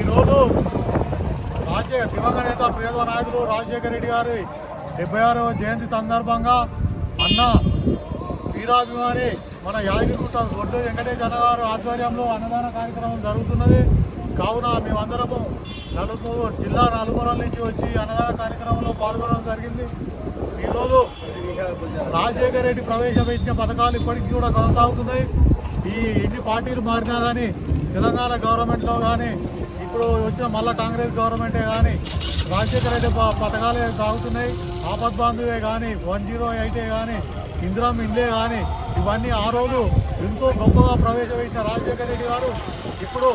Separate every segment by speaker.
Speaker 1: ఈరోజు రాజే దివంగత నేత ప్రియత్వ నాయకుడు రాజశేఖర రెడ్డి గారి డెబ్బై ఆరవ జయంతి సందర్భంగా అన్న వీరాభిమాని మన యాదగిరిగుట్ట గొడ్డు వెంకటేష్ అన్న గారు ఆధ్వర్యంలో అన్నదాన కార్యక్రమం జరుగుతున్నది. కావున మేమందరము నలుగురు జిల్లా నలుగురం నుంచి వచ్చి అన్నదాన కార్యక్రమంలో పాల్గొనడం జరిగింది. ఈరోజు రాజశేఖర రెడ్డి ప్రవేశపెట్టిన పథకాలు ఇప్పటికీ కూడా కొనసాగుతున్నాయి. ఈ ఎన్ని పార్టీలు మారినా కానీ తెలంగాణ గవర్నమెంట్లో కానీ ఇప్పుడు వచ్చిన మళ్ళా కాంగ్రెస్ గవర్నమెంటే కానీ రాజశేఖర రెడ్డి పథకాలే సాగుతున్నాయి. ఆపద్ బాంధువే కానీ వన్ జీరో ఎయిటే కానీ ఇందిరా ఇండ్లే కానీ ఇవన్నీ ఆ రోజు ఎంతో గొప్పగా ప్రవేశపెట్టిన రాజశేఖర రెడ్డి గారు ఇప్పుడు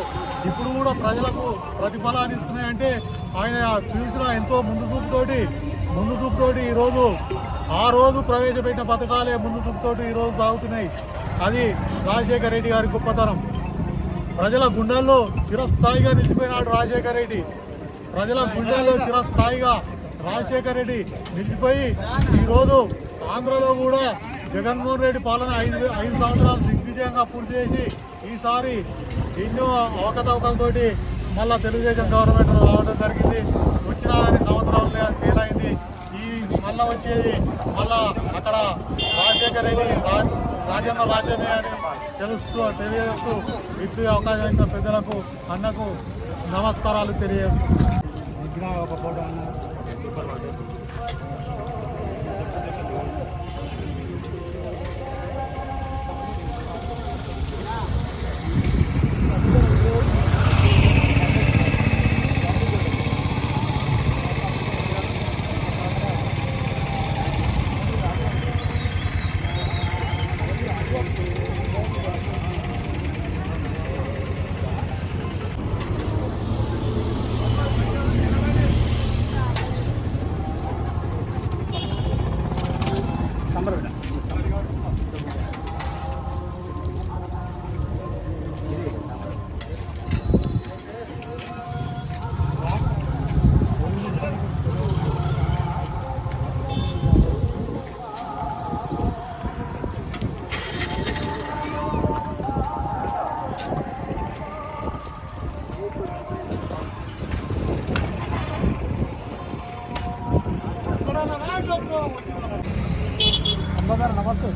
Speaker 1: ఇప్పుడు కూడా ప్రజలకు ప్రతిఫలాన్ని ఇస్తున్నాయంటే ఆయన చూసిన ఎంతో ముందు చూపుతోటి ముందు చూపుతోటి ఈరోజు ఆ రోజు ప్రవేశపెట్టిన పథకాలే ముందు చూపుతోటి ఈరోజు సాగుతున్నాయి. అది రాజశేఖర రెడ్డి గారి గొప్పతనం. ప్రజల గుండెల్లో చిరస్థాయిగా నిలిచిపోయినాడు రాజశేఖర రెడ్డి. ప్రజల గుండెల్లో చిరస్థాయిగా రాజశేఖర రెడ్డి నిలిచిపోయి ఈరోజు ఆంధ్రలో కూడా జగన్మోహన్ రెడ్డి పాలన ఐదు ఐదు సంవత్సరాలు దిగ్విజయంగా పూర్తి చేసి ఈసారి ఎన్నో అవకతవకలతోటి మళ్ళా తెలుగుదేశం గవర్నమెంట్ రావడం జరిగింది. వచ్చినా కానీ సంవత్సరాలు ఫెయిల్ అయింది. మళ్ళా వచ్చేది మళ్ళా అక్కడ రాజశేఖర్ రెడ్డి రా- రాజన్న రాజ్యమే అని తెలుస్తూ తెలియజేస్తూ విద్య అవకాశం ఇచ్చిన పెద్దలకు అన్నకు నమస్కారాలు తెలియజేస్తూ. విగ్రహం ఒక ఫోటో అన్నారు നമ്പർ വിടാം Let's go. నమస్తే